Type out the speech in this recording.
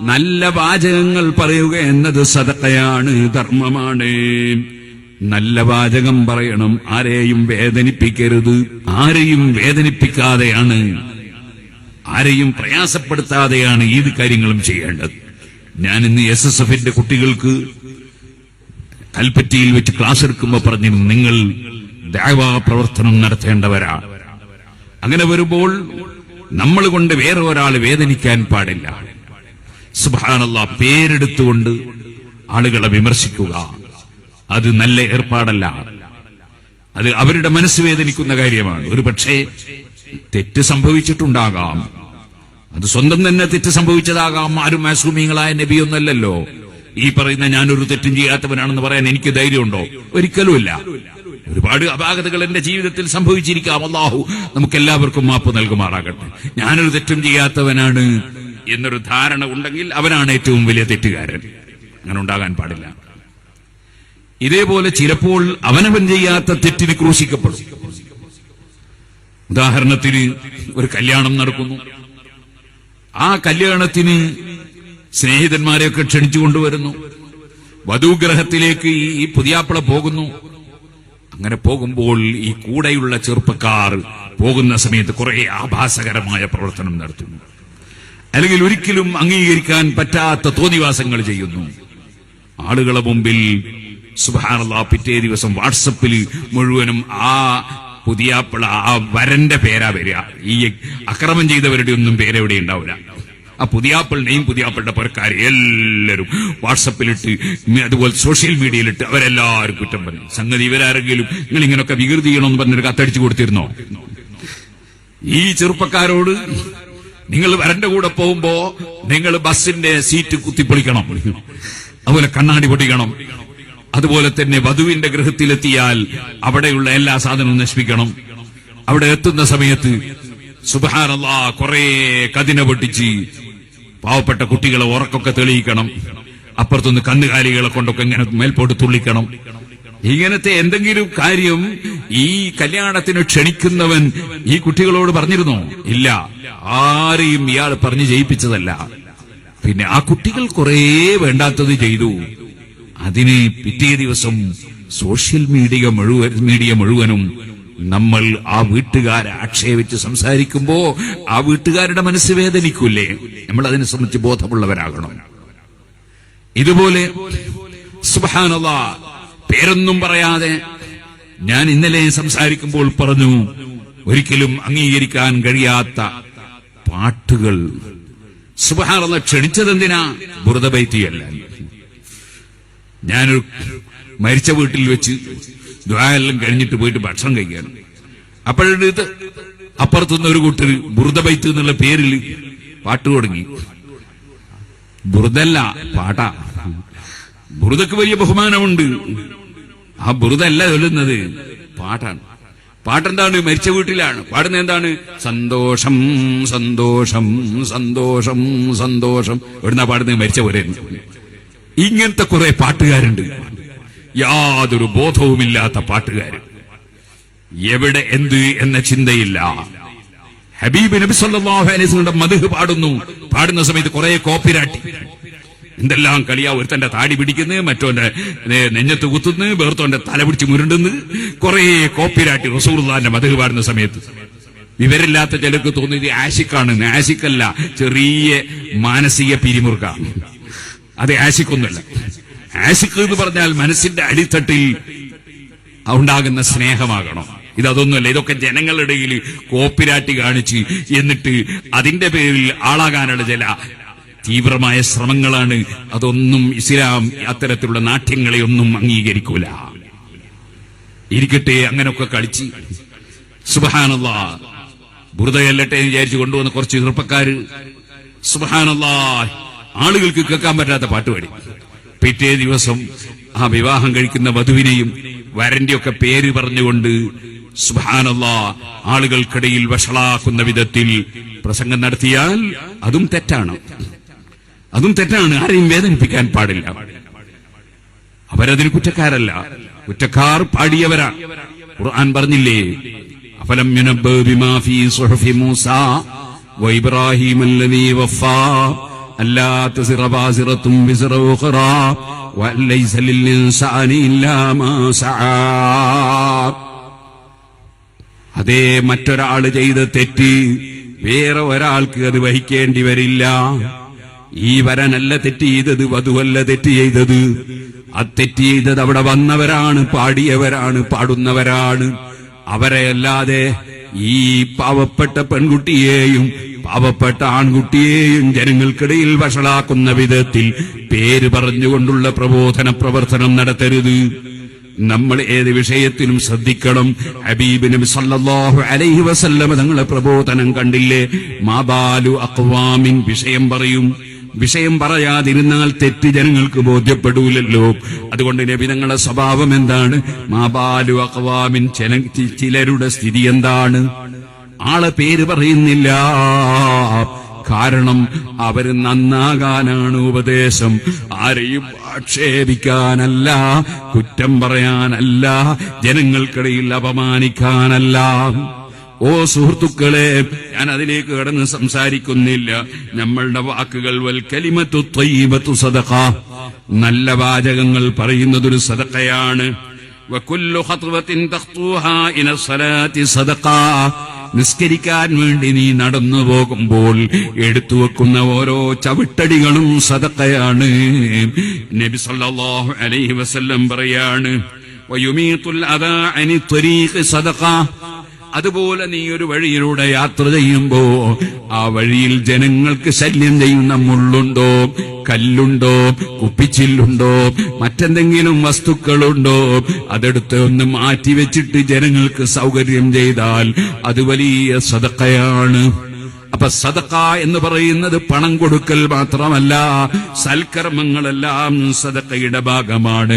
നല്ല വാചകങ്ങൾ പറയുക എന്നത് സദഖയാണ് ധർമ്മമാണ്. നല്ല വാചകം പറയണം ആരെയും വേദനിപ്പിക്കരുത്. ആരെയും വേദനിപ്പിക്കാതെയാണ് ആരെയും പ്രയാസപ്പെടുത്താതെയാണ് ഏത് കാര്യങ്ങളും ചെയ്യേണ്ടത്. ഞാൻ ഇന്ന് എസ് എസ് എഫിന്റെ കുട്ടികൾക്ക് കൽപ്പറ്റയിൽ വെച്ച് ക്ലാസ് എടുക്കുമ്പോൾ പറഞ്ഞിരുന്നു നിങ്ങൾ ദേവാ പ്രവർത്തനം നടത്തേണ്ടവരാ. അങ്ങനെ വരുമ്പോൾ നമ്മൾ കൊണ്ട് വേറെ ഒരാൾ വേദനിക്കാൻ പാടില്ല. സുബാനല്ല പേരെടുത്തുകൊണ്ട് ആളുകളെ വിമർശിക്കുക. അത് നല്ല ഏർപ്പാടല്ല. അത് അവരുടെ മനസ്സ് വേദനിക്കുന്ന കാര്യമാണ്. ഒരു പക്ഷേ തെറ്റ് സംഭവിച്ചിട്ടുണ്ടാകാം. അത് സ്വന്തം തന്നെ തെറ്റ് സംഭവിച്ചതാകാം. ആരും മാസൂമിങ്ങളായ നബിയൊന്നല്ലല്ലോ. ഈ പറയുന്ന ഞാനൊരു തെറ്റും ചെയ്യാത്തവനാണെന്ന് പറയാൻ എനിക്ക് ധൈര്യമുണ്ടോ? ഒരിക്കലുമില്ല. ഒരുപാട് അപാകതകൾ എന്റെ ജീവിതത്തിൽ സംഭവിച്ചിരിക്കാം. അള്ളാഹു നമുക്ക് എല്ലാവർക്കും മാപ്പ് നൽകുമാറാകട്ടെ. ഞാനൊരു തെറ്റും ചെയ്യാത്തവനാണ് എന്നൊരു ധാരണ ഉണ്ടെങ്കിൽ അവനാണ് ഏറ്റവും വലിയ തെറ്റുകാരൻ. അങ്ങനെ ഉണ്ടാകാൻ പാടില്ല. ഇതേപോലെ ചിലപ്പോൾ അവനവൻ ചെയ്യാത്ത തെറ്റിന് ക്രൂശിക്കപ്പെടും. ഉദാഹരണത്തിന് ഒരു കല്യാണം നടക്കുന്നു. ആ കല്യാണത്തിന് സ്നേഹിതന്മാരെയൊക്കെ ക്ഷണിച്ചു കൊണ്ടുവരുന്നു വധുഗ്രഹത്തിലേക്ക് ഈ പുതിയാപ്പിള പോകുന്നു. അങ്ങനെ പോകുമ്പോൾ ഈ കൂടെയുള്ള ചെറുപ്പക്കാർ പോകുന്ന സമയത്ത് കുറെ ആഭാസകരമായ പ്രവർത്തനം നടത്തുന്നു. അല്ലെങ്കിൽ ഒരിക്കലും അംഗീകരിക്കാൻ പറ്റാത്ത തോന്നിവാസങ്ങൾ ചെയ്യുന്നു. ആളുകളെ മുമ്പിൽ സുബാനുള്ള പിറ്റേ ദിവസം വാട്സപ്പിൽ മുഴുവനും ആ പുതിയാപ്പിള ആ വരന്റെ പേരാ വരിക. ഈ അക്രമം ചെയ്തവരുടെ ഒന്നും പേരെവിടെ ഉണ്ടാവില്ല. ആ പുതിയാപ്പിളിനെയും പുതിയാപ്പിളുടെ പുറക്കാരെ എല്ലാവരും വാട്സപ്പിലിട്ട് അതുപോലെ സോഷ്യൽ മീഡിയയിലിട്ട് അവരെല്ലാവരും കുറ്റം പറയും. സംഗതി ഇവരാരെങ്കിലും നിങ്ങൾ ഇങ്ങനൊക്കെ വികൃതി ചെയ്യണമെന്ന് പറഞ്ഞൊരു കത്തടിച്ചു കൊടുത്തിരുന്നോ? ഈ ചെറുപ്പക്കാരോട് നിങ്ങൾ വരന്റെ കൂടെ പോകുമ്പോ നിങ്ങൾ ബസ്സിന്റെ സീറ്റ് കുത്തിപ്പൊളിക്കണം. അതുപോലെ കണ്ണാടി പൊടിക്കണം അതുപോലെ തന്നെ വധുവിന്റെ ഗൃഹത്തിലെത്തിയാൽ അവിടെയുള്ള എല്ലാ സാധനവും നശിപ്പിക്കണം. അവിടെ എത്തുന്ന സമയത്ത് സുബാനല്ലാ കുറെ കതിന പൊട്ടിച്ച് പാവപ്പെട്ട കുട്ടികളെ ഉറക്കൊക്കെ തെളിയിക്കണം. അപ്പുറത്തുനിന്ന് കന്നുകാലികളെ കൊണ്ടൊക്കെ ഇങ്ങനെ മേൽപോട്ട് തുള്ളിക്കണം. ഇങ്ങനത്തെ എന്തെങ്കിലും കാര്യം ഈ കല്യാണത്തിന് ക്ഷണിക്കുന്നവൻ ഈ കുട്ടികളോട് പറഞ്ഞിരുന്നോ? ഇല്ല. ആരെയും ഇയാൾ പറഞ്ഞു ജയിപ്പിച്ചതല്ല. പിന്നെ ആ കുട്ടികൾ കുറേ വേണ്ടാത്തത് ചെയ്തു. അതിനെ പിറ്റേ ദിവസം സോഷ്യൽ മീഡിയ മുഴുവൻ മീഡിയ മുഴുവനും നമ്മൾ ആ വീട്ടുകാരെ ആക്ഷേപിച്ച് സംസാരിക്കുമ്പോ ആ വീട്ടുകാരുടെ മനസ്സ് വേദനിക്കൂലേ? നമ്മൾ അതിനെ സംബന്ധിച്ച് ബോധമുള്ളവരാകണം. ഇതുപോലെ പേരൊന്നും പറയാതെ ഞാൻ ഇന്നലെ സംസാരിക്കുമ്പോൾ പറഞ്ഞു ഒരിക്കലും അംഗീകരിക്കാൻ കഴിയാത്ത പാട്ടുകൾ. സുബഹാനല്ല ക്ഷണിച്ചതെന്തിനാ? ബുറദബൈത്തിയല്ല ഞാനൊരു മരിച്ച വീട്ടിൽ വെച്ച് ദ്വാരെല്ലാം കഴിഞ്ഞിട്ട് പോയിട്ട് ഭക്ഷണം കഴിക്കാൻ. അപ്പോഴത് അപ്പുറത്തുനിന്ന് ഒരു കൂട്ടർ ബുറുദബൈത്ത് എന്നുള്ള പേരിൽ പാട്ട് തുടങ്ങി. ബുറുദല്ല പാട്ടാ. ബുറുദക്ക് വലിയ ബഹുമാനമുണ്ട്. ആ ബുറുദല്ല ചൊല്ലുന്നത് പാട്ടാണ്. പാട്ടെന്താണ്? മരിച്ച വീട്ടിലാണ്. പാടുന്ന എന്താണ്? സന്തോഷം സന്തോഷം സന്തോഷം സന്തോഷം. എവിടുന്നാ പാടുന്നത്? മരിച്ച പോലെ. ഇങ്ങനത്തെ കുറെ പാട്ടുകാരുണ്ട്. യാതൊരു ബോധവുമില്ലാത്ത പാട്ടുകാർ. എവിടെ എന്ത് എന്ന ചിന്തയില്ല. ഹബീബ് നബി സല്ലല്ലാഹു അലൈഹി വസല്ലം മധു പാടുന്നു. പാടുന്ന സമയത്ത് കുറെ കോപ്പിരാട്ടി. എന്തെല്ലാം കളിയാ ഒരുത്തന്റെ താടി പിടിക്കുന്നു മറ്റോന്റെ നെഞ്ഞത്ത് കുത്തുന്നു വേർത്തോന്റെ തല പിടിച്ച് മുരുണ്ടുന്നു. കുറെ കോപ്പിരാട്ടി റസൂർദാന്റെ മധു പാടുന്ന സമയത്ത്. വിവരില്ലാത്ത ചിലർക്ക് തോന്നിയത് ആശിക്കാണ്. ആശിക്കല്ല ചെറിയ മാനസിക പിരിമുറുക അത് ആശിക്കൊന്നുമല്ല. ആശിക്ക് എന്ന് പറഞ്ഞാൽ മനസ്സിന്റെ അടിത്തട്ടിൽ ഉണ്ടാകുന്ന സ്നേഹമാകണം. ഇതൊന്നുമല്ല ഇതൊക്കെ ജനങ്ങളുടെ ഇടയിൽ കോപ്പിരാട്ടി കാണിച്ച് എന്നിട്ട് അതിന്റെ പേരിൽ ആളാകാനുള്ള ചില തീവ്രമായ ശ്രമങ്ങളാണ്. അതൊന്നും ഇസ്ലാം അത്തരത്തിലുള്ള നാട്യങ്ങളെ ഒന്നും അംഗീകരിക്കൂല. ഇരിക്കട്ടെ അങ്ങനൊക്കെ കളിച്ച്. സുബഹാനല്ലാ. ബുറുതയല്ലട്ടെ എന്ന് വിചാരിച്ചു കൊണ്ടുവന്ന കുറച്ച് ചെറുപ്പക്കാര്. സുബഹാനല്ലാ. ആളുകൾക്ക് കേൾക്കാൻ പറ്റാത്ത പാട്ട് പാടി പിറ്റേ ദിവസം ആ വിവാഹം കഴിക്കുന്ന വധുവിനെയും വരന്റെയൊക്കെ പേര് പറഞ്ഞുകൊണ്ട് സുഹാനല്ല ആളുകൾക്കിടയിൽ വഷളാക്കുന്ന വിധത്തിൽ പ്രസംഗം നടത്തിയാൽ അതും തെറ്റാണ്. അതും തെറ്റാണ്. ആരെയും വേദനിപ്പിക്കാൻ പാടില്ല. അവരതിൽ കുറ്റക്കാരല്ല. കുറ്റക്കാർ പാടിയവരാ. ഖുർആൻ പറഞ്ഞില്ലേ അഫലം യുനബ്ബ ബിമാ ഫീ സുഹഫി മൂസ വ ഇബ്രാഹിം അല്ലനീ വഫാ അതേ മറ്റൊരാൾ ചെയ്ത് തെറ്റി വേറെ ഒരാൾക്ക് അത് വഹിക്കേണ്ടി വരില്ല. ഈ വരനല്ല തെറ്റ് ചെയ്തത് വധുവല്ല തെറ്റ് ചെയ്തത്. അത് തെറ്റ് ചെയ്തത് അവിടെ വന്നവരാണ് പാടിയവരാണ് പാടുന്നവരാണ്. അവരെ അല്ലാതെ ഈ പാവപ്പെട്ട പെൺകുട്ടിയെയും പാവപ്പെട്ട ആൺകുട്ടിയെയും ജനങ്ങൾക്കിടയിൽ വഷളാക്കുന്ന വിധത്തിൽ പേര് പറഞ്ഞുകൊണ്ടുള്ള പ്രബോധന പ്രവർത്തനം നടത്തരുത്. നമ്മൾ ഏത് വിഷയത്തിലും ശ്രദ്ധിക്കണം. ഹബീബിനും സല്ലല്ലാഹു അലൈഹി വസല്ലമ തങ്ങളെ പ്രബോധനം കണ്ടില്ലേ? മാബാലു അക്വാമിൻ വിഷയം പറയും. വിഷയം പറയാതിരുന്നാൽ തെറ്റ് ജനങ്ങൾക്ക് ബോധ്യപ്പെടൂലല്ലോ. അതുകൊണ്ട് നബി തങ്ങളുടെ സ്വഭാവം എന്താണ്? മാബാലു അഖവാമിൻ ചിലരുടെ സ്ഥിതി എന്താണ്? ആളെ പേര് പറയുന്നില്ല. കാരണം അവർ നന്നാകാനാണ് ഉപദേശം. ആരെയും ആക്ഷേപിക്കാനല്ല കുറ്റം പറയാനല്ല ജനങ്ങൾക്കിടയിൽ അപമാനിക്കാനല്ല. ഓ സുഹൃത്തുക്കളെ ഞാൻ അതിലേക്ക് കടന്ന് സംസാരിക്കുന്നില്ല. നമ്മളുടെ വാക്കുകൾ വൽ കലിമത്തു ത്വയ്യിബത്തു സദഖ. നല്ല വാചകങ്ങൾ പറയുന്നതൊരു സദഖയാണ്. സദഖ. നിസ്കരിക്കാൻ വേണ്ടി നീ നടന്നു പോകുമ്പോൾ എടുത്തു വെക്കുന്ന ഓരോ ചവിട്ടടികളും സദക്കയാണ് നബി സല്ലല്ലാഹു അലൈഹി വസല്ലം പറയാണ് അദാ അനി സദഖ. അതുപോലെ നീ ഒരു വഴിയിലൂടെ യാത്ര ചെയ്യുമ്പോ ആ വഴിയിൽ ജനങ്ങൾക്ക് ശല്യം ചെയ്യുന്ന മുള്ളുണ്ടോ കല്ലുണ്ടോ കുപ്പിച്ചില്ലുണ്ടോ മറ്റെന്തെങ്കിലും വസ്തുക്കളുണ്ടോ അതെടുത്ത് ഒന്ന് മാറ്റിവെച്ചിട്ട് ജനങ്ങൾക്ക് സൗകര്യം ചെയ്താൽ അത് വലിയ സതക്കയാണ് അപ്പൊ സദക്ക എന്ന് പറയുന്നത് പണം കൊടുക്കൽ മാത്രമല്ല സൽക്കർമ്മങ്ങളെല്ലാം സദക്കയുടെ ഭാഗമാണ്.